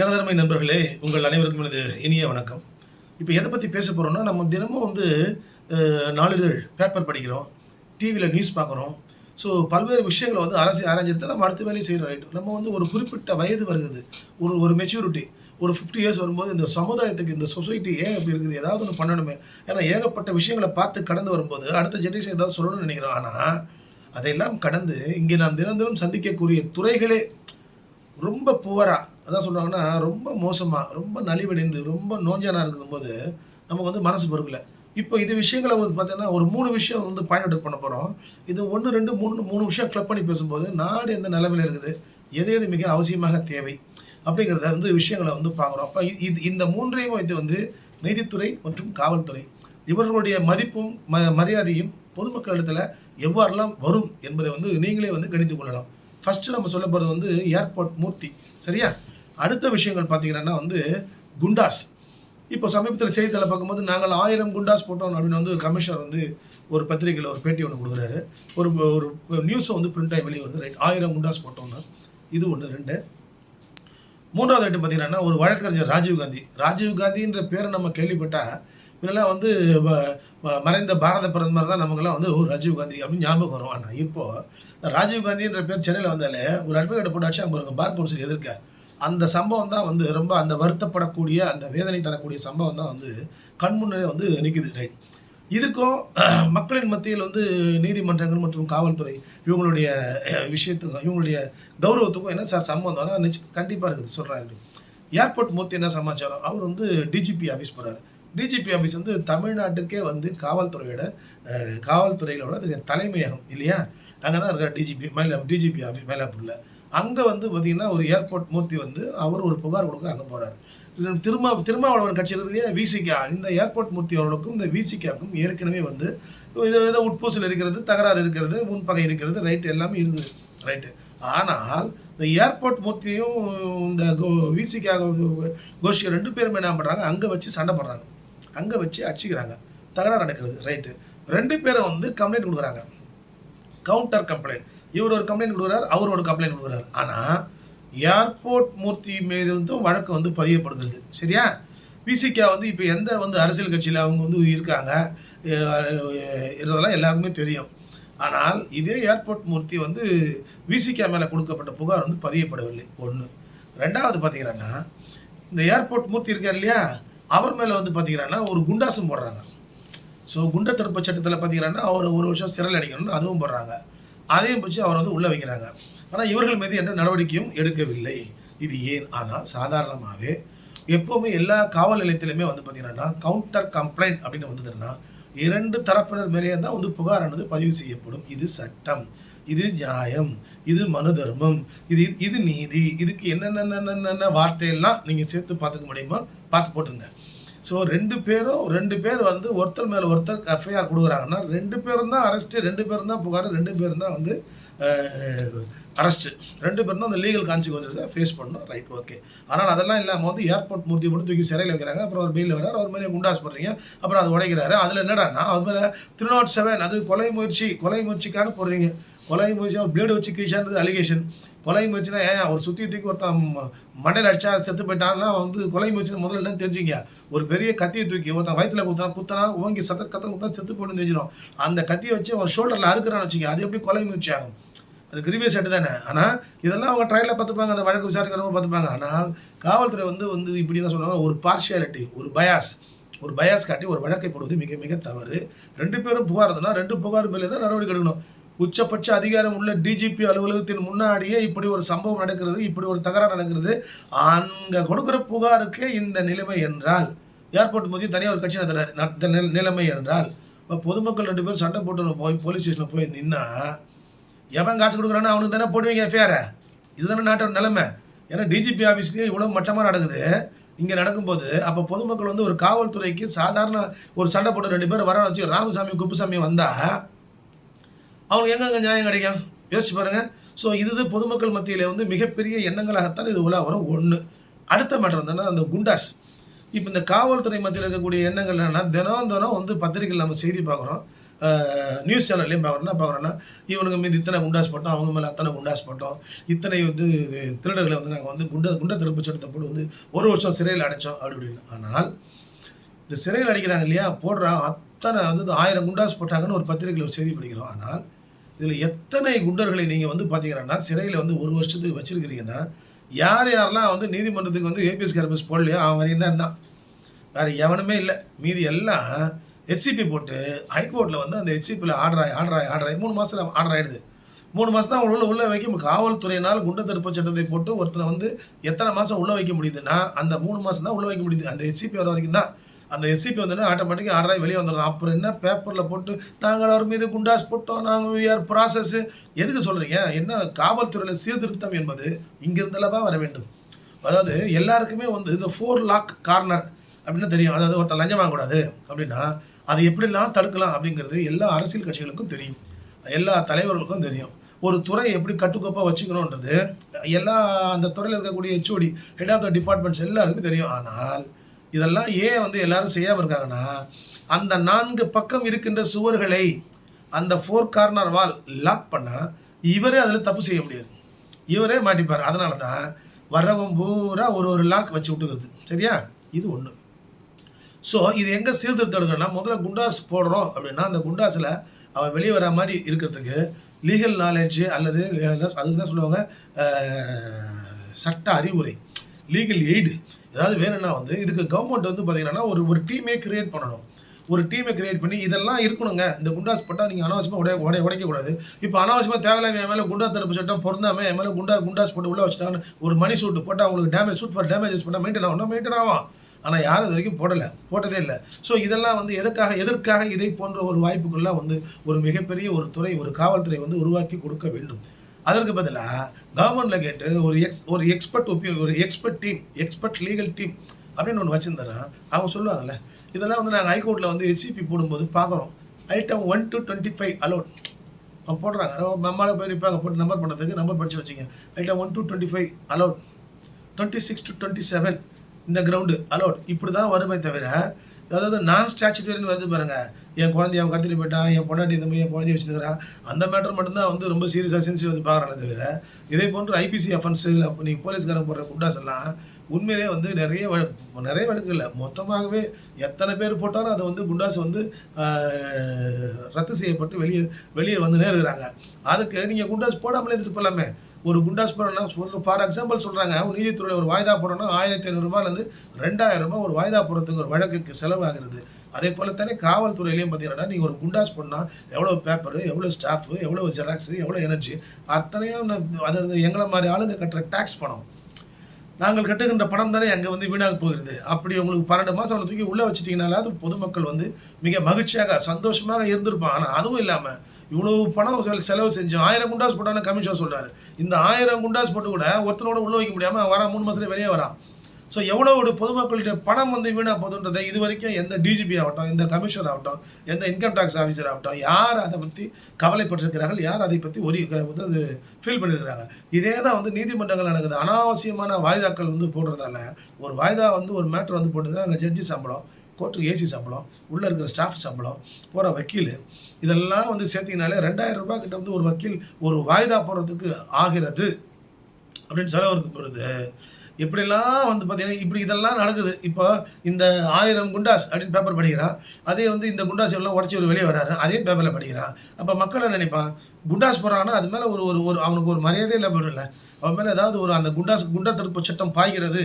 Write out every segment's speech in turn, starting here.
எனதருமை நண்பர்களே உங்கள் அனைவருக்கும் எனது இனிய வணக்கம். இப்போ எதை பற்றி பேச போகிறோம்னா நம்ம தினமும் வந்து நாளிதழ் பேப்பர் படிக்கிறோம் டிவியில் நியூஸ் பார்க்குறோம். ஸோ பல்வேறு விஷயங்களை வந்து அரசு ஆராய்ஞ்சிட்டு நம்ம அடுத்த வேலையை செய்கிறோம் ரைட் நம்ம வந்து ஒரு குறிப்பிட்ட வயது வருகிறது. ஒரு ஒரு மெச்சூரிட்டி ஒரு ஃபிஃப்டி இயர்ஸ் வரும்போது இந்த சமுதாயத்துக்கு இந்த சொசைட்டி ஏன் இப்படி இருக்குது? ஏதாவது ஒன்று பண்ணணுமே. ஏன்னா ஏகப்பட்ட விஷயங்களை பார்த்து கடந்து வரும்போது அடுத்த ஜென்ரேஷன் ஏதாவது சொல்லணும்னு நினைக்கிறோம். ஆனால் அதையெல்லாம் கடந்து இங்கே நாம் தினம் தினம் சந்திக்கக்கூடிய துறைகளே ரொம்ப புவராக அதான் சொல்கிறாங்கன்னா ரொம்ப மோசமாக ரொம்ப நலிவடைந்து ரொம்ப நோஞ்சானாக இருக்கும்போது நமக்கு வந்து மனசு பொறுக்கல. இப்போ இது விஷயங்களை வந்து பார்த்தீங்கன்னா ஒரு மூணு விஷயம் வந்து பாயிண்ட் அவுட் பண்ண போகிறோம் இது ஒன்று ரெண்டு மூணு மூணு விஷயம் கிளப் பண்ணி பேசும்போது நாடு எந்த நிலவில் இருக்குது? எது எது மிக அவசியமாக தேவை? அப்படிங்கிறத வந்து விஷயங்களை வந்து பார்க்குறோம். அப்போ இது இந்த மூன்றையும் வைத்து வந்து நீதித்துறை மற்றும் காவல்துறை இவர்களுடைய மதிப்பும் ம மரியாதையும் பொதுமக்களிடத்தில் எவ்வாறெல்லாம் வரும் என்பதை வந்து நீங்களே வந்து கணித்து கொள்ளலாம். ஃபஸ்ட்டு நம்ம சொல்ல போகிறது வந்து ஏர்போர்ட் மூர்த்தி. சரியா? அடுத்த விஷயங்கள் பார்த்தீங்கன்னா வந்து குண்டாஸ். இப்போ சமீபத்தில் செய்தித்தாளை பார்க்கும்போது நாங்கள் ஆயிரம் குண்டாஸ் போட்டோம் அப்படின்னு வந்து கமிஷனர் வந்து ஒரு பத்திரிகையில் ஒரு பேட்டி ஒன்று கொடுக்குறாரு. ஒரு ஒரு நியூஸும் வந்து பிரிண்ட் ஆகி வெளியே வருது. ரைட் ஆயிரம் குண்டாஸ் போட்டோம்னா. இது ஒன்று ரெண்டு. மூன்றாவது ஐட்டம் பார்த்தீங்கன்னா ஒரு வழக்கறிஞர் ராஜீவ் காந்தி. ராஜீவ் காந்தின்ற பேரை நம்ம கேள்விப்பட்டால் இதெல்லாம் வந்து வ- மறைந்த பாரத பிரதமர் தான் நமக்கெல்லாம் வந்து ஓ ராஜீவ் காந்தி அப்படின்னு ஞாபகம் வரும். ஆனால் இப்போ ராஜீவ் காந்தின்ற பேர் சென்னையில் வந்தாலே ஒரு அட்வொகேட் போட்டாச்சு அங்கே பாருங்க பார் கவுன்சில் எதிர்க்க. அந்த சம்பவம் தான் வந்து ரொம்ப அந்த வருத்தப்படக்கூடிய அந்த வேதனை தரக்கூடிய சம்பவம் தான் வந்து கண்முன்னே வந்து நிற்குது ரைட் இதுக்கும் மக்களின் மத்தியில் வந்து நீதிமன்றங்கள் மற்றும் காவல்துறை இவங்களுடைய விஷயத்துக்கும் இவங்களுடைய கௌரவத்துக்கும் என்ன சார் சம்பவம் நிச்சயம் கண்டிப்பாக இருக்குது சொல்கிறாரு ஏர்போர்ட் மூர்த்தி என்ன சமாச்சாரம்? அவர் வந்து டிஜிபி ஆஃபீஸ் போகிறார் டிஜிபி ஆஃபீஸ் வந்து தமிழ்நாட்டுக்கே வந்து காவல்துறையோட காவல்துறைகளோட தலைமையகம் இல்லையா? அங்கே தான் இருக்கார் டிஜிபி மயிலா டிஜிபி ஆஃபீஸ் மயிலாப்பூரில் அங்கே வந்து பார்த்தீங்கன்னா ஒரு ஏர்போர்ட் மூர்த்தி வந்து அவர் ஒரு புகார் கொடுக்க அங்கே போகிறார் திருமா திருமாவளவன் கட்சியிலிருந்தே விசிகா இந்த ஏர்போர்ட் மூர்த்தி அவர்களுக்கும் இந்த விசிகாக்கும் ஏற்கனவே வந்து இது ஏதோ உட்பூசல் இருக்கிறது தகராறு இருக்கிறது முன்பகை இருக்கிறது ரைட்டு எல்லாமே இருக்குது. ரைட்டு ஆனால் இந்த ஏர்போர்ட் மூர்த்தியும் இந்த கோ விசிக்காக கோஷிகா ரெண்டு பேருமே என்ன பண்ணுறாங்க அங்கே வச்சு சண்டை போடுறாங்க. அங்கே வச்சு அடிச்சுக்கிறாங்க. தகராறு நடக்கிறது. ரைட்டு ரெண்டு பேரும் வந்து கம்ப்ளைண்ட் கொடுக்குறாங்க. கவுண்டர் கம்ப்ளைண்ட் இவர் ஒரு கம்ப்ளைண்ட் கொடுக்குறாரு அவர் ஒரு கம்ப்ளைண்ட் கொடுக்குறாரு. ஆனால் ஏர்போர்ட் மூர்த்தி மீது வந்து வழக்கு வந்து பதியப்படுகிறது. சரியா? விசிகா வந்து இப்போ எந்த வந்து அரசியல் கட்சியில் அவங்க வந்து இருக்காங்க இருந்ததெல்லாம் எல்லாருக்குமே தெரியும். ஆனால் இதே ஏர்போர்ட் மூர்த்தி வந்து விசிகா மேலே கொடுக்கப்பட்ட புகார் வந்து பதியப்படவில்லை. ஒன்று ரெண்டாவது பார்த்தீங்கன்னா இந்த ஏர்போர்ட் மூர்த்தி இருக்கார் இல்லையா? அவர் மேலே வந்து பார்த்தீங்கன்னா ஒரு குண்டாசும் போடுறாங்க. ஸோ குண்ட தடுப்பு சட்டத்தில் பார்த்தீங்கன்னா அவர் ஒரு வருஷம் சிறையில் அடிக்கணும்னு அதுவும் போடுறாங்க. அதையும் பிடிச்சி அவரை வந்து உள்ளே வைக்கிறாங்க. ஆனால் இவர்கள் மீது எந்த நடவடிக்கையும் எடுக்கவில்லை. இது ஏன்? ஆனால் சாதாரணமாகவே எப்போவுமே எல்லா காவல் நிலையத்திலுமே வந்து பார்த்தீங்கன்னா கவுண்டர் கம்ப்ளைண்ட் அப்படின்னு வந்ததுன்னா இரண்டு தரப்பினர் மேலேயே தான் வந்து புகாரானது பதிவு செய்யப்படும். இது சட்டம். இது நியாயம். இது மனு தர்மம். இது இது நீதி. இதுக்கு என்னென்ன வார்த்தையெல்லாம் நீங்கள் சேர்த்து பார்த்துக்க முடியுமா பார்த்து போட்டுருங்க. ஸோ ரெண்டு பேரும் ரெண்டு பேர் வந்து ஒருத்தர் மேலே ஒருத்தர் எஃப்ஐஆர் கொடுக்குறாங்கன்னா ரெண்டு பேரும் தான் அரெஸ்ட்டு ரெண்டு பேரும் தான் புகார் ரெண்டு பேரும் தான் வந்து அரெஸ்ட்டு ரெண்டு பேரும் தான் அந்த லீகல் கான்சிக்வன்சஸை ஃபேஸ் பண்ணணும். ரைட் ஓகே ஆனால் அதெல்லாம் இல்லாமல் வந்து ஏர்போர்ட் மூர்த்தி மட்டும் தூக்கி சிறையில் வைக்கிறாங்க. அப்புறம் ஒரு பெயில் வரார் அவர் மேலே குண்டாஸ் போடுறீங்க. அப்புறம் அது உடைக்கிறாரு. அதில் என்னடான்னா அவர் மேலே த்ரீ நாட் செவன் அது கொலை முயற்சி கொலை முயற்சிக்காக போடுறீங்க. கொலை முயற்சி அவர் பிளேடு வச்சு கீழ்ச்சான்றது அலிகேஷன் கொலை முயற்சினா ஏன்? அவர் சுற்றி தூக்கி ஒருத்தன் ம- மண்டையில் அடிச்சா செத்து போயிட்டான்னா வந்து கொலை முயற்சி முதல்ல என்னன்னு தெரிஞ்சுங்க. ஒரு பெரிய கத்தியை தூக்கி ஒருத்தன் வயிற்றுல குத்தனா குத்தனா ஓங்கி சத்த கத்த குத்தா செத்து போயிட்டு தெரிஞ்சிடும். அந்த கத்தியை வச்சு அவன் ஷோல்டரில் அறுக்கிறான்னு வச்சுங்க அது எப்படி கொலை முயற்சி ஆகும்? அது கிரிவியஸ் ஆட்டு தானே. ஆனால் இதெல்லாம் அவங்க ட்ரையலில் பார்த்துப்பாங்க. அந்த வழக்கு விசாரிக்கிறவங்க பார்த்துப்பாங்க. ஆனால் காவல்துறை வந்து வந்து இப்படி என்ன சொல்லுவாங்க? ஒரு பார்ஷியாலிட்டி ஒரு பயாஸ் ஒரு பயாஸ் காட்டி ஒரு வழக்கை போடுவது மிக மிக தவறு. ரெண்டு பேரும் புகார் இருந்ததுன்னா ரெண்டு புகார் மேலே தான் நடவடிக்கை எடுக்கணும். உச்சபட்ச அதிகாரம் உள்ள டிஜிபி அலுவலகத்தின் முன்னாடியே இப்படி ஒரு சம்பவம் நடக்கிறது இப்படி ஒரு தகராறு நடக்கிறது. அங்கே கொடுக்குற புகாருக்கு இந்த நிலைமை என்றால் ஏர்போர்ட் மோதி தனியாக ஒரு கட்சி நிலைமை என்றால் இப்போ பொதுமக்கள் ரெண்டு பேரும் சண்டை போட்டு போய் போலீஸ் ஸ்டேஷனில் போய் நின்னா எவன் காசு கொடுக்குறானோ அவனுக்கு தானே போடுவீங்க எஃப்ஐஆரை இதுதானே நாட்டோட நிலைமை. ஏன்னா டிஜிபி ஆஃபீஸ்லேயே இவ்வளோ மட்டமாக நடக்குது. இங்கே நடக்கும்போது அப்போ பொதுமக்கள் வந்து ஒரு காவல்துறைக்கு சாதாரண ஒரு சண்டை போட்டு ரெண்டு பேரும் வர வச்சு ராமசாமி குப்புசாமி வந்தால் அவங்களுக்கு எங்கெங்க நியாயம் கிடைக்கும்? யோசிச்சு பாருங்க. ஸோ இது பொதுமக்கள் மத்தியில் வந்து மிகப்பெரிய எண்ணங்களாகத்தான் இது உலா வரும். ஒன்று அடுத்த மேட்டர் வந்தோன்னா அந்த குண்டாஸ். இப்போ இந்த காவல்துறை மத்தியில் இருக்கக்கூடிய எண்ணங்கள் என்னென்னா தினம் தினம் வந்து பத்திரிகையில் நம்ம செய்தி பார்க்குறோம். நியூஸ் சேனல்லையும் பார்க்குறோம்னா பார்க்குறோன்னா இவனுங்க மீது இத்தனை குண்டாஸ் போட்டோம் அவங்க மேலே அத்தனை குண்டாஸ் போட்டோம். இத்தனை வந்து திருடர்களை வந்து நாங்கள் வந்து குண்ட குண்ட திருப்பு சட்டத்தை போட்டு வந்து ஒரு வருஷம் சிறையில் அடைச்சோம் அப்படி இப்படின்னு. ஆனால் இந்த சிறையில் அடிக்கிறாங்க இல்லையா? போடுறா அத்தனை வந்து ஆயிரம் குண்டாஸ் போட்டாங்கன்னு ஒரு பத்திரிகையில் ஒரு செய்தி படிக்கிறோம். ஆனால் இதில் எத்தனை குண்டர்களை நீங்கள் வந்து பார்த்தீங்கன்னா சிறையில் வந்து ஒரு வருஷத்துக்கு வச்சிருக்கிறீங்கன்னா யார் யாரெல்லாம் வந்து நீதிமன்றத்துக்கு வந்து ஏபிஎஸ் கேர்பஸ் போடலையோ அவன் வரையும் தான் இருந்தான். வேறு எவனுமே இல்லை. மீதி எல்லாம் ஹெச்சிபி போட்டு ஹைகோர்ட்டில் வந்து அந்த ஹெச்சிபியில் ஆர்டர் ஆர்டராய் ஆர்டராய் மூணு மாதத்தில் ஆர்டர் ஆகிடுது மூணு மாதம் தான் உள்ள உள்ள வைக்க காவல்துறையினால் குண்டு தடுப்பு சட்டத்தை போட்டு ஒருத்தரை வந்து எத்தனை மாதம் உள்ளே வைக்க முடியுதுன்னா அந்த மூணு மாதம் தான் உள்ளே வைக்க முடியுது. அந்த ஹெச்சிபி வர வரைக்கும் தான். அந்த எஸ்சிபி வந்தோடனே ஆட்டோமேட்டிக்காக ஆர்டர் வெளியே வந்துடுறோம் அப்புறம் என்ன பேப்பரில் போட்டு நாங்கள் அவர் மீது குண்டாஸ் போட்டோம். நாங்கள் விஆர் ப்ராசஸ் எதுக்கு சொல்கிறீங்க என்ன காவல்துறையில் சீர்திருத்தம் என்பது இங்கிருந்தளவா வர வேண்டும். அதாவது எல்லாருக்குமே வந்து இந்த ஃபோர் லாக் கார்னர் அப்படின்னு தெரியும். அதாவது ஒருத்தர் லஞ்சம் வாங்கக்கூடாது அப்படின்னா அதை எப்படிலாம் தடுக்கலாம் அப்படிங்கிறது எல்லா அரசியல் கட்சிகளுக்கும் தெரியும். எல்லா தலைவர்களுக்கும் தெரியும். ஒரு துறை எப்படி கட்டுக்கோப்பாக வச்சுக்கணுன்றது எல்லா அந்த துறையில் இருக்கக்கூடிய HOD head of the departments எல்லாருக்கும் தெரியும். ஆனால் இதெல்லாம் ஏன் வந்து எல்லாரும் செய்யாமல் இருக்காங்கன்னா அந்த நான்கு பக்கம் இருக்கின்ற சுவர்களை அந்த ஃபோர் கார்னர் வால் லாக் பண்ணால் இவரே அதில் தப்பு செய்ய முடியாது. இவரே மாட்டிப்பார். அதனால தான் வரவன் பூரா ஒரு ஒரு லாக் வச்சு விட்டுக்கிறது. சரியா? இது ஒன்று ஸோ இது எங்கே சீர்திருத்தம் எடுக்கணும்னா முதல்ல குண்டாஸ் போடுறோம் அப்படின்னா அந்த குண்டாஸில் அவன் வெளியே வர மாதிரி இருக்கிறதுக்கு லீகல் நாலேஜ் அல்லது அதுக்கு என்ன சொல்லுவாங்க? சட்ட அறிவுரை லீகல் எய்டு அதாவது வேணும்னா வந்து இதுக்கு கவர்மெண்ட் வந்து பார்த்தீங்கன்னா ஒரு ஒரு டீமே கிரியேட் பண்ணணும். ஒரு டீமை கிரியேட் பண்ணி இதெல்லாம் இருக்கணுங்க. இந்த குண்டாஸ் போட்டால் நீங்கள் அனாவசியமாக உடைய உடைய உடைக்கக்கூடாது. இப்போ அனாவசியமாக தேவையில்லாம என் மேலே குண்டா தடுப்பு சட்டம் பொருந்தாம என் மேலே குண்டா குண்டாஸ் போட்டு உள்ளே வச்சுட்டாங்க ஒரு மணி சூட்டு போட்டால் அவங்களுக்கு டேமேஜ் சூட் ஃபார் டேமேஜஸ் பண்ணால் மெயின்டைன் ஆகும். மெயின்டைன் ஆகும். ஆனால் யாரும் இது வரைக்கும் போடலை. போட்டதே இல்லை. ஸோ இதெல்லாம் வந்து எதற்காக எதற்காக இதை போன்ற ஒரு வாய்ப்புகள்லாம் வந்து ஒரு மிகப்பெரிய ஒரு துறை ஒரு காவல்துறை வந்து உருவாக்கி கொடுக்க வேண்டும்? அதற்கு பதிலாக கவர்மெண்ட்டில் கேட்டு ஒரு எக்ஸ் ஒரு எக்ஸ்பர்ட் ஒப்பீனியன் ஒரு expert team expert legal team அப்படின்னு ஒன்று வச்சுருந்தேன்னா அவங்க சொல்லுவாங்கல்ல இதெல்லாம் வந்து நாங்கள் ஹைகோர்ட்டில் வந்து எஸ்சிபி போடும்போது பார்க்குறோம். Item one two twenty five allot அவங்க போடுறாங்க நம்மளால் போய் நிற்பாங்க போட்டு நம்பர் பண்ணுறதுக்கு நம்பர் படிச்சு வச்சுங்க. Item one two twenty five allot twenty six two twenty seven இந்த கிரவுண்டு அலோட் இப்படி தான் வருமே தவிர அதாவது நான் ஸ்டாச்சுட்டரின்னு வருது பாருங்கள் என் குழந்தைய அவன் கடத்திட்டு போயிட்டான் என் பொண்டாட்டி இந்த மாதிரி என் குழந்தைய வச்சுருக்கிறான் அந்த மேட்டர் மட்டும்தான் வந்து ரொம்ப சீரியஸாக சென்சிட்டிவ் வந்து பார்க்குறானே தவிர இதே போன்று ஐபிசி அஃபென்ஸு அப்போ நீங்கள் போலீஸ்காரன் போடுற குண்டாஸ் எல்லாம் உண்மையிலே வந்து நிறைய வழக்கு நிறைய வழக்கு இல்லை மொத்தமாகவே எத்தனை பேர் போட்டாலும் அதை வந்து குண்டாஸ் வந்து ரத்து செய்யப்பட்டு வெளியே வெளியே வந்து நேருகிறாங்க அதுக்கு நீங்கள் குண்டாஸ் போடாமலே இருந்துட்டு போகலாமே ஒரு குண்டாஸ் போடணும்னா ஒரு ஃபார் எக்ஸாம்பிள் சொல்கிறாங்க நீதித்துறையில் ஒரு வாய்தா போடணும்னா ஆயிரத்தி ஐநூறுரூபாலேருந்து ரெண்டாயிரம் ரூபாய் ஒரு வாய்தா போடுறதுக்கு ஒரு வழக்குக்கு செலவாகிறது. அதே போல் தானே காவல்துறையிலையும் பார்த்தீங்கன்னா நீங்கள் ஒரு குண்டாஸ் பண்ணால் எவ்வளோ பேப்பரு எவ்வளோ ஸ்டாஃபு எவ்வளோ ஜெராக்ஸு எவ்வளோ எனர்ஜி அத்தனையும் அது எங்களை மாதிரி ஆளுங்க கட்டுற டேக்ஸ் பணம். நாங்கள் கட்டுகின்ற பணம் தானே அங்கே வந்து வீணாக போகிறது. அப்படி உங்களுக்கு பன்னெண்டு மாதம் அவனை தூக்கி உள்ளே வச்சிட்டிங்கனாலாவது பொதுமக்கள் வந்து மிக மகிழ்ச்சியாக சந்தோஷமாக இருந்திருப்பான் ஆனால் அதுவும் இல்லாமல் இவ்வளவு பணம் செலவு செஞ்சோம் ஆயிரம் குண்டாஸ் போட்டான்னு கமிஷன் சொல்கிறாரு இந்த ஆயிரம் குண்டாஸ் போட்டு கூட ஒருத்தனோட உள்ள வைக்க முடியாமல் வர மூணு மாதத்துல வெளியே வரான். ஸோ எவ்வளோ ஒரு பொதுமக்களுடைய பணம் வந்து வீணாக போகுதுன்றதை இது வரைக்கும் எந்த டிஜிபி ஆகட்டும் எந்த கமிஷனர் ஆகட்டும் எந்த இன்கம் டேக்ஸ் ஆஃபீஸர் ஆகட்டும் யார் அதை பற்றி கவலைப்பட்டிருக்கிறார்கள் யார் அதை பற்றி ஒரு வந்து அது ஃபீல் பண்ணியிருக்கிறாங்க இதே தான் வந்து நீதிமன்றங்கள் நடக்குது. அனாவசியமான வாய்தாக்கள் வந்து போடுறதால ஒரு வாய்தா வந்து ஒரு மேட்ரு வந்து போட்டுது அங்கே ஜட்ஜி சம்பளம் கோர்ட்டுக்கு ஏசி சம்பளம் உள்ளே இருக்கிற ஸ்டாஃப் சம்பளம் போகிற வக்கீல் இதெல்லாம் வந்து சேர்த்திங்கனாலே ரெண்டாயிரம் ரூபாய் கிட்ட வந்து ஒரு வக்கீல் ஒரு வாய்தா போடுறதுக்கு ஆகிறது. அப்படின்னு செலவு இருக்கும் பொழுது இப்படிலாம் வந்து பார்த்தீங்கன்னா இப்படி இதெல்லாம் நடக்குது. இப்போ இந்த ஆயிரம் குண்டாஸ் அப்படின்னு பேப்பர் படிக்கிறான் அதே வந்து இந்த குண்டாஸ் எல்லாம் உடச்சி ஒரு வெளியே வராரு. அதே பேப்பரில் படிக்கிறான் அப்போ மக்கள் என்ன நினைப்பான் குண்டாஸ் போடுறான்னா அது மேலே ஒரு ஒரு ஒரு அவனுக்கு ஒரு மரியாதையே இல்லை போயிடும்ல. அவன் மேலே ஏதாவது ஒரு அந்த குண்டாஸ் குண்டா தடுப்பு சட்டம் பாய்கிறது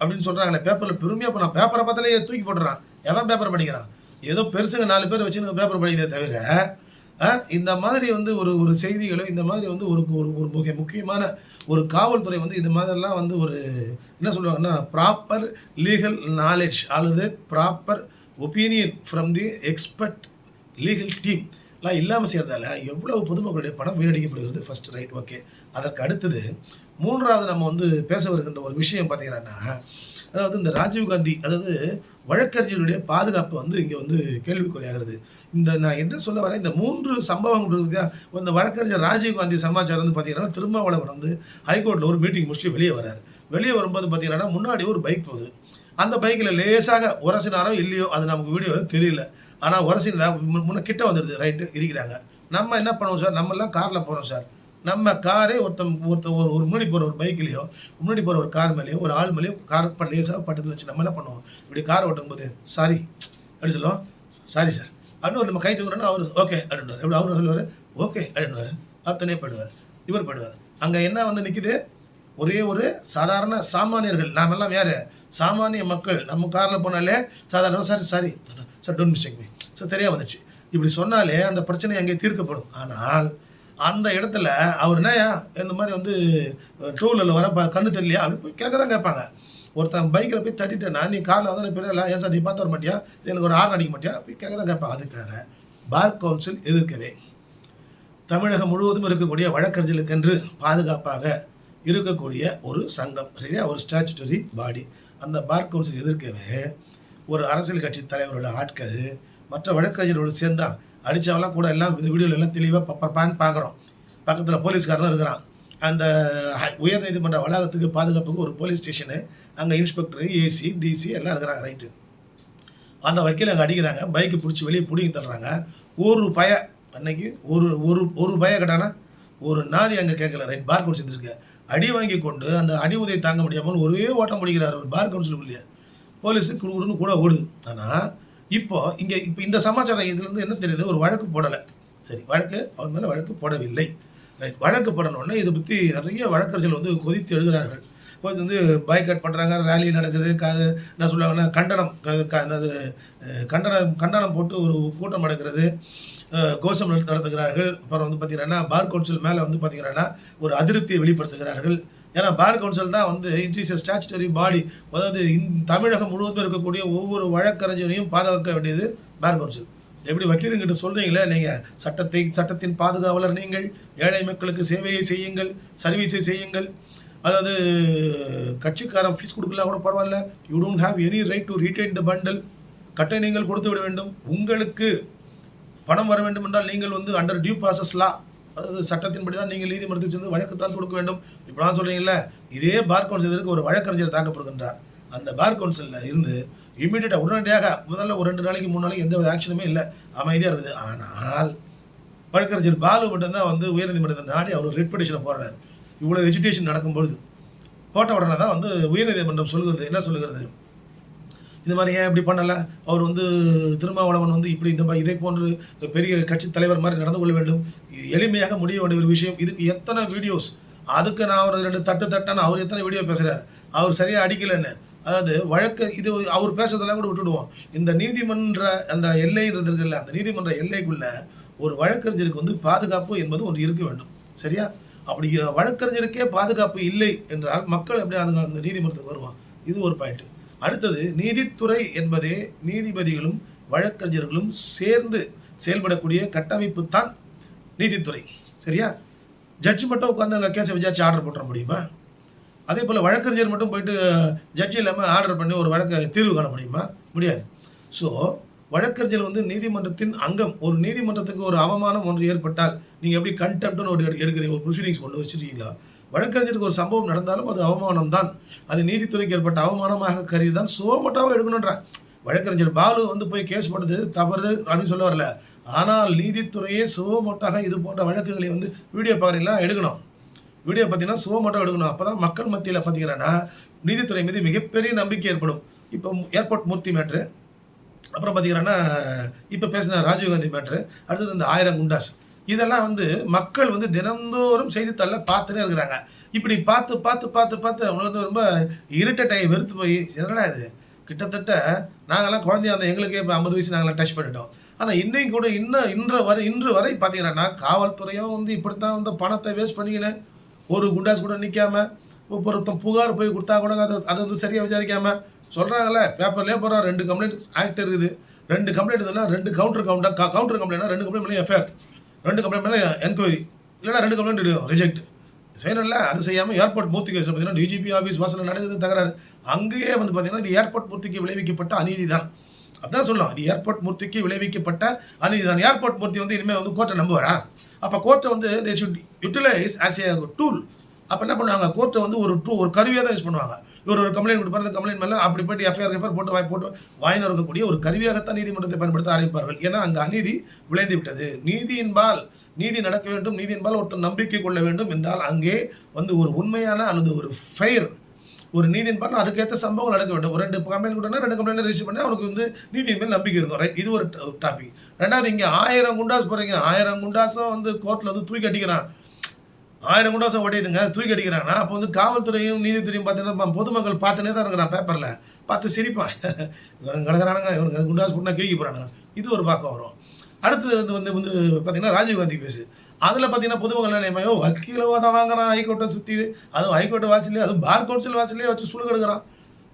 அப்படின்னு சொல்கிறாங்களே பேப்பரில் பெருமையாக இப்போ நான் பேப்பரை பார்த்தாலே தூக்கி போட்டுறான். எவன் பேப்பர் படிக்கிறான்? ஏதோ பெருசுங்க நாலு பேர் வச்சு பேப்பர் படிக்கிறதே தவிர இந்த மாதிரி வந்து ஒரு ஒரு செய்திகளோ இந்த மாதிரி வந்து ஒரு ஒரு ஒரு மிக முக்கியமான ஒரு காவல்துறை வந்து இந்த மாதிரிலாம் வந்து ஒரு என்ன சொல்லுவாங்கன்னா ப்ராப்பர் லீகல் நாலேஜ் அல்லது proper opinion from the expert legal team எல்லாம் இல்லாமல் செய்கிறதால எவ்வளவு பொதுமக்களுடைய பணம் வீணடிக்கப்படுகிறது? ஃபர்ஸ்ட் ரைட் ஓகே அதற்கு அடுத்தது மூன்றாவது நம்ம வந்து பேச வருகின்ற ஒரு விஷயம் பார்த்தீங்கன்னா அதாவது இந்த ராஜீவ்காந்தி அதாவது வழக்கறிஞர்களுடைய பாதுகாப்பு வந்து இங்கே வந்து கேள்விக்குறியாகிறது. இந்த நான் என்ன சொல்ல வரேன்? இந்த மூன்று சம்பவங்கள் இந்த வழக்கறிஞர் ராஜீவ்காந்தி சமாச்சாரம் வந்து பார்த்தீங்கன்னா திருமாவளவன் வந்து ஹைகோர்ட்டில் ஒரு மீட்டிங் முடிச்சுட்டு வெளியே வராரு. வெளியே வரும்போது பார்த்தீங்கன்னா முன்னாடி ஒரு பைக் போகுது. அந்த பைக்கில் லேசாக உரசினாரோ இல்லையோ அது நமக்கு வீடியோ தெரியல. ஆனால் உரசி முன்ன கிட்ட வந்துடுது ரைட்டு இருக்கிறாங்க. நம்ம என்ன பண்ணுவோம் சார்? நம்மெல்லாம் காரில் போகிறோம் சார். நம்ம காரே ஒருத்தம் ஒருத்த ஒரு ஒரு முன்னாடி போகிற ஒரு பைக்லேயோ முன்னாடி போகிற ஒரு கார் மேலேயோ ஒரு ஆள் மேலேயோ கார் பட் லேசாக பட்டத்தில் வச்சு நம்ம என்ன பண்ணுவோம்? இப்படி கார் ஓட்டும் போது சாரி அப்படி சொல்லுவோம். Sorry sir. அப்படின்னு ஒரு நம்ம கை தூக்குறோன்னா அவர் ஓகே அப்படின்வார் எப்படி அவரு சொல்லுவார்? ஓகே அப்படின்வார் அத்தனையே போயிடுவார். இவர் போயிடுவார். அங்கே என்ன வந்து நிற்குது ஒரே ஒரு சாதாரண சாமானியர்கள். நாம் எல்லாம் வேறு சாமானிய மக்கள். நம்ம காரில் போனாலே சாதாரண sorry sorry. Sir don't mistake me sir தெரியா வந்துச்சு. இப்படி சொன்னாலே அந்த பிரச்சனை அங்கே தீர்க்கப்படும். ஆனால் அந்த இடத்துல அவர் என்னயா இந்த மாதிரி வந்து டூ வீலரில் வர கண்ணு தெரியலையா? அப்படி போய் கேட்க தான் கேட்பாங்க. ஒருத்தன் பைக்கில் போய் தட்டிட்டேன்னா நீ காரில் வந்து பெரிய ஏன் சார் நீ பார்த்து வர மாட்டியா? எனக்கு ஒரு ஆறு அடிக்க மாட்டியா? போய் கேட்க தான் கேட்பாங்க. அதுக்காக பார் கவுன்சில் எதிர்க்கவே தமிழகம் முழுவதும் இருக்கக்கூடிய வழக்கறிஞர்களுக்கென்று பாதுகாப்பாக இருக்கக்கூடிய ஒரு சங்கம் சரியா? ஒரு ஸ்டாச்சுட்டரி பாடி அந்த பார் கவுன்சில் எதிர்க்கவே ஒரு அரசியல் கட்சி தலைவரோட ஆட்கள் மற்ற வழக்கறிஞர்களோடு சேர்ந்தால் அடித்தவெல்லாம் கூட எல்லாம் இந்த வீடியோவில் எல்லாம் தெளிவாக பப்பர்பான்னு பார்க்குறோம் பக்கத்தில் போலீஸ்காரனும் இருக்கிறான். அந்த ஹை- உயர்நீதிமன்ற வளாகத்துக்கு பாதுகாப்புக்கு ஒரு போலீஸ் ஸ்டேஷனு அங்கே இன்ஸ்பெக்டர் ஏசி டிசி எல்லாம் இருக்கிறாங்க ரைட்டு. அந்த வக்கீல் அங்கே அடிக்கிறாங்க பைக்கு பிடிச்சி வெளியே பிடிங்கி தள்ளுறாங்க. ஒரு பய அன்னைக்கு ஒரு ஒரு ஒரு பய கட்டானா? ஒரு நாதி அங்கே கேட்கல ரைட் பார் கவுன்சில் இருக்கு அடி வாங்கி கொண்டு அந்த அடி உதவி தாங்க முடியாமல் ஒரே ஓட்டம் முடிக்கிறார் ஒரு பார் கவுன்சிலுக்குள்ளேயே. போலீஸு குடுக்குடுன்னு கூட ஓடுது. ஆனால் இப்போ இங்கே இப்போ இந்த சமாச்சாரம் இதுலேருந்து என்ன தெரியுது? ஒரு வழக்கு போடலை. சரி வழக்கு அவன் மேலே வழக்கு போடவில்லை. ரைட் வழக்கு போடணுன்னே இதை பற்றி நிறைய வழக்கறிஞர்கள் வந்து கொதித்து எழுதுகிறார்கள் கொதித்து வந்து பாய்காட் பண்ணுறாங்க ரேலி நடக்குது க என்ன சொல்லுவாங்கன்னா கண்டனம் க- அதாவது கண்டனம் கண்டனம் போட்டு ஒரு கூட்டம் நடக்கிறது. கோஷம் நடத்துகிறார்கள். அப்புறம் வந்து பார்த்தீங்கன்னா பார் கவுன்சில் மேலே வந்து பார்த்தீங்கன்னா ஒரு அதிருப்தியை வெளிப்படுத்துகிறார்கள். ஏன்னா பார் கவுன்சில் தான் வந்து it is a statutory body அதாவது தமிழகம் முழுவதும் இருக்கக்கூடிய ஒவ்வொரு வழக்கறிஞரையும் பாதுகாக்க வேண்டியது பார் கவுன்சில். எப்படி வக்கீலுங்கிட்ட சொல்கிறீங்களே நீங்கள் சட்டத்தை சட்டத்தின் பாதுகாவலர் நீங்கள் ஏழை மக்களுக்கு சேவையை செய்யுங்கள் சர்வீஸை செய்யுங்கள். அதாவது கட்சிக்காரன் ஃபீஸ் கொடுக்கலாம் கூட பரவாயில்ல. You don't have any right to retain the bundle கட்டை நீங்கள் கொடுத்து விட வேண்டும். உங்களுக்கு பணம் வர வேண்டும் என்றால் நீங்கள் வந்து அண்டர் டியூ ப்ராசஸ்லாம் அதாவது சட்டத்தின்படி தான் நீங்கள் நீதிமன்றத்தில் சென்று வழக்கு தான் கொடுக்க வேண்டும். இப்படிலாம் சொல்றீங்கல்ல? இதே பார் கவுன்சிலருக்கு ஒரு வழக்கறிஞர் தாக்கப்படுகின்றார் அந்த பார் கவுன்சிலில் இருந்து இம்மிடியட்டாக உடனடியாக முதல்ல ஒரு ரெண்டு நாளைக்கு மூணு நாளைக்கு எந்த வித ஆக்ஷனுமே இல்லை. அமைதியாக இருக்குது. ஆனால் வழக்கறிஞர் பாலு மட்டும்தான் வந்து உயர்நீதிமன்றத்தை நாடி அவர் ரெட் பெட்டிஷனை போடுறாரு. இவ்வளோ எஜுகேஷன் நடக்கும்பொழுது. போட்ட உடனே தான் வந்து உயர்நீதிமன்றம் சொல்லுகிறது. என்ன சொல்லுகிறது? இந்த மாதிரி ஏன் இப்படி பண்ணலை? அவர் வந்து திருமாவளவன் வந்து இப்படி இந்த மாதிரி இதே போன்று பெரிய கட்சி தலைவர் மாதிரி நடந்து கொள்ள வேண்டும். இது எளிமையாக முடிய வேண்டிய ஒரு விஷயம். இதுக்கு எத்தனை வீடியோஸ் அதுக்கு நான் ஒரு ரெண்டு தட்டு தட்டன்னு அவர் எத்தனை வீடியோ பேசுகிறார் அவர் சரியாக அடிக்கலைன்னு. அதாவது வழக்கு இது அவர் பேசுறதெல்லாம் கூட விட்டுடுவோம். இந்த நீதிமன்ற அந்த எல்லைன்றது இருக்குல்ல அந்த நீதிமன்ற எல்லைக்குள்ள ஒரு வழக்கறிஞருக்கு வந்து பாதுகாப்பு என்பது ஒன்று இருக்க வேண்டும். சரியா? அப்படி வழக்கறிஞருக்கே பாதுகாப்பு இல்லை என்றால் மக்கள் எப்படி அந்த அந்த நீதிமன்றத்துக்கு வருவான் இது ஒரு பாயிண்ட் அடுத்தது நீதித்துறை என்பதே நீதிபதிகளும் வழக்கறிஞர்களும் சேர்ந்து செயல்படக்கூடிய கட்டமைப்பு தான் நீதித்துறை. சரியா? ஜட்ஜி மட்டும் உட்காந்து அங்கே கேஸை விசாரிச்சு ஆர்டர் போட்டுற முடியுமா? அதே போல் வழக்கறிஞர் மட்டும் போயிட்டு ஜட்ஜி இல்லாமல் ஆர்டர் பண்ணி ஒரு வழக்கை தீர்வு காண முடியுமா? முடியாது. ஸோ வழக்கறிஞர் வந்து நீதிமன்றத்தின் அங்கம் ஒரு நீதிமன்றத்துக்கு ஒரு அவமானம் ஒன்று ஏற்பட்டால் நீங்கள் எப்படி கண்டெம்ட்னு ஒரு எடுக்கிறீங்க? ஒரு ப்ரொசீடிங்ஸ் கொண்டு வச்சுருக்கீங்களா? வழக்கறிஞருக்கு ஒரு சம்பவம் நடந்தாலும் அது அவமானம் தான் அது நீதித்துறைக்கு ஏற்பட்ட அவமானமாக கருதி தான் சோமட்டாவும் எடுக்கணுன்றான் வழக்கறிஞர் பாலு வந்து போய் கேஸ் போட்டது தவறு அப்படின்னு சொல்ல வரல ஆனால் நீதித்துறையே சுவமோட்டாக இது போன்ற வழக்குகளை வந்து வீடியோ பார்க்குறீங்களா எடுக்கணும். வீடியோ பார்த்தீங்கன்னா சுவமோட்டாக எடுக்கணும். அப்போ தான் மக்கள் மத்தியில் பார்த்தீங்கன்னா நீதித்துறை மீது மிகப்பெரிய நம்பிக்கை ஏற்படும். இப்போ ஏர்போர்ட் மூர்த்தி மேட்ரு அப்புறம் பார்த்தீங்கன்னா இப்போ பேசின ராஜீவ்காந்தி மேட்ரு அடுத்தது இந்த ஆயிரம் குண்டாஸ். இதெல்லாம் வந்து மக்கள் வந்து தினந்தோறும் செய்தித்தாளில் பார்த்துட்டே இருக்கிறாங்க. இப்படி பார்த்து பார்த்து பார்த்து பார்த்து அவங்களுக்கு வந்து ரொம்ப இரிட்டேட் ஆகி வெறுத்து போய் என்னடா இது? கிட்டத்தட்ட நாங்கள்லாம் குழந்தையா அந்த எங்களுக்கே இப்போ ஐம்பது வயசு நாங்களாம் டச் பண்ணிட்டோம். ஆனால் இன்னைக்கு கூட இன்னும் இன்று வரை இன்று வரை பார்த்தீங்கன்னா காவல்துறையும் வந்து இப்படித்தான் வந்து பணத்தை வேஸ்ட் பண்ணிக்கின்னு ஒரு குண்டாஸ் கூட நிற்காம ஒருத்தன் புகார் போய் கொடுத்தா கூட அதை அதை வந்து சரியாக விசாரிக்காம சொல்கிறாங்கல்ல பேப்பர்லேயே போகிறோம் ரெண்டு கம்ப்ளைண்ட் ஆக்ட் இருக்குது. ரெண்டு கம்ப்ளைண்ட் இதுனா ரெண்டு கவுண்டர் கவுண்டர் கவுண்டர் கம்ப்ளைண்ட்னா ரெண்டு கம்ப்ளைண்ட் மேலே எஃப்ஐஆர் ரெண்டு கம்ப்ளைண்ட் மேலே என்கொயரி இல்லைன்னா ரெண்டு கம்ப்ளைண்ட் ரிஜெக்ட் செய்யணும்ல அது செய்யாமல் ஏர்போர்ட் மூர்த்தி கேஸில் பார்த்தீங்கன்னா டிஜிபி ஆஃபீஸ் வாசலில் நடந்தது தகராறு. அங்கேயே வந்து பார்த்தீங்கன்னா இது ஏர்போர்ட் மூர்த்திக்கு விளைவிக்கப்பட்ட அநீதி தான் அதான் சொல்லலாம். இது ஏர்போர்ட் மூர்த்திக்கு விளைவிக்கப்பட்ட அநீதி தான் ஏர்போர்ட் மூர்த்தி வந்து இனிமேல் வந்து கோர்ட்டை நம்புவாரா? அப்போ கோர்ட்டை வந்து they should utilize as a tool அப்போ என்ன பண்ணுவாங்க? கோர்ட்டை வந்து ஒரு டூ ஒரு கருவியாக தான் யூஸ் பண்ணுவாங்க. இவர் ஒரு கம்ப்ளைண்ட் கொடுப்பார் அந்த கம்ப்ளைண்ட் மேலே அப்படி போயிட்டு எஃப்ஐஆர் எஃப்ஐஆர் போட்டு வாய் போட்டு வாங்கி இருக்கக்கூடிய ஒரு கருவியாகத்தான் நீதிமன்றத்தை பயன்படுத்த ஆரம்பிப்பார்கள். ஏன்னா அங்கே அநீதி விளைந்து விட்டது. நீதியின்பால் நீதி நடக்க வேண்டும் நீதியின்பால் ஒருத்தர் நம்பிக்கை கொள்ள வேண்டும் என்றால் அங்கே வந்து ஒரு உண்மையான அல்லது ஒரு ஃபெயர் ஒரு நீதியின் பாருங்க அதுக்கேற்ற சம்பவம் நடக்க வேண்டும். ஒரு ரெண்டு கம்ப்ளைண்ட் கொடுத்தா ரெண்டு கம்ப்ளைண்ட் ரிசீவ் பண்ணி அவனுக்கு வந்து நீதியின் மேல் நம்பிக்கை இருக்கும். ரைட் இது ஒரு டாபிக் ரெண்டாவது இங்கே ஆயிரம் குண்டாஸ் போகிறீங்க ஆயிரம் குண்டாஸும் வந்து கோர்ட்டில் வந்து தூக்கி அடிக்கிறான். ஆயிரம் குண்டாசம் ஓடிதுங்க தூக்கி அடிக்கிறாங்கன்னா அப்போ வந்து காவல்துறையும் நீதித்துறையும் பார்த்தீங்கன்னா பொதுமக்கள் பார்த்துனே தான் இருக்கிறான் பேப்பரில் பார்த்து சிரிப்பான் இவன் கிடக்கிறானுங்க இவனுக்கு குண்டாஸ் போட்டுனா கிழிக்க போகிறானுங்க இது ஒரு பக்கம் வரும். அடுத்தது வந்து வந்து வந்து பார்த்தீங்கன்னா ராஜீவ்காந்தி பேசு. அதில் பார்த்தீங்கன்னா பொதுமக்கள் என்ன நினைப்பாங்க, "ஐயோ வக்கீல தான் வாங்குறான் ஹைகோர்ட்டை சுற்றி அதுவும் ஹைகோர்ட்டு வாசலே அதுவும் பார் கவுன்சில் வாசலே வச்சு சுழு கெடுக்கிறான்.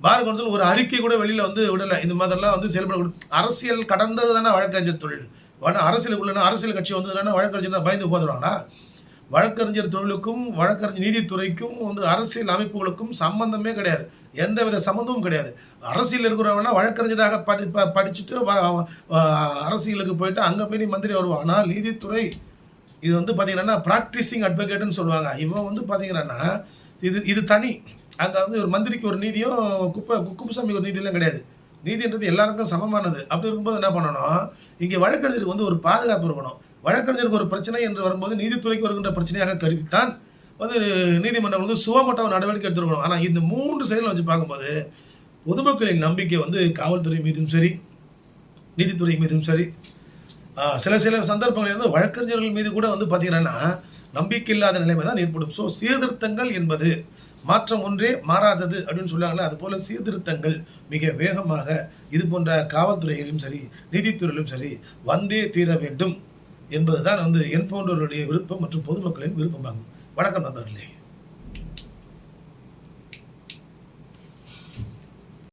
பார் கவுன்சில் ஒரு அறிக்கை கூட வெளியில் வந்து விடலை. இந்த மாதிரிலாம் வந்து செயல்பட அரசியல் கடந்தது தானே வழக்கறிஞர் தொழில். வட உள்ளன அரசியல் கட்சி வந்ததுனா வழக்கறிஞர் பயந்து போதுருவாங்களா வழக்கறிஞர் தொழிலுக்கும் வழக்கறிஞர் நீதித்துறைக்கும் வந்து அரசியல் அமைப்புகளுக்கும் சம்பந்தமே கிடையாது. எந்த வித சம்மந்தமும் கிடையாது. அரசியல் இருக்கிறவனா வழக்கறிஞராக படி ப- படிச்சுட்டு அரசியலுக்கு போயிட்டு அங்கே போய் நீ மந்திரி வருவான். ஆனால் நீதித்துறை இது வந்து பார்த்தீங்கன்னா ப்ராக்டிசிங் அட்வொகேட்னு சொல்லுவாங்க. இவன் வந்து பார்த்தீங்கன்னா இது இது தனி. அங்கே வந்து ஒரு மந்திரிக்கு ஒரு நீதியும் குப்பை குக்கும்சாமி ஒரு நீதியெல்லாம் கிடையாது. நீதின்றது எல்லாருக்கும் சமமானது. அப்படி இருக்கும்போது என்ன பண்ணணும்? இங்கே வழக்கறிஞருக்கு வந்து ஒரு பாதுகாப்பு இருக்கணும். வழக்கறிஞருக்கு ஒரு பிரச்சனை என்று வரும்போது நீதித்துறைக்கு வருகின்ற பிரச்சனையாக கருதித்தான் வந்து நீதிமன்றம் வந்து சுவமட்ட நடவடிக்கை எடுத்துருக்கணும். ஆனால் இந்த மூன்று செயலை வச்சு பார்க்கும்போது பொதுமக்களின் நம்பிக்கை வந்து காவல்துறை மீதும் சரி நீதித்துறை மீதும் சரி. சில சில சந்தர்ப்பங்களில் வந்து வழக்கறிஞர்கள் மீது கூட வந்து பார்த்தீங்கன்னா நம்பிக்கை இல்லாத நிலைமை தான் ஏற்படும். ஸோ சீர்திருத்தங்கள் என்பது மாற்றம் ஒன்றே மாறாதது அப்படின்னு சொல்லுவாங்களே அது போல சீர்திருத்தங்கள் மிக வேகமாக இது போன்ற காவல்துறையிலும் சரி நீதித்துறையிலும் சரி வந்தே தீர வேண்டும். என்பதுதான் வந்து என் போன்றவருடைய விருப்பம் மற்றும் பொதுமக்களின் விருப்பமாகும். வணக்கம் நண்பர்களே.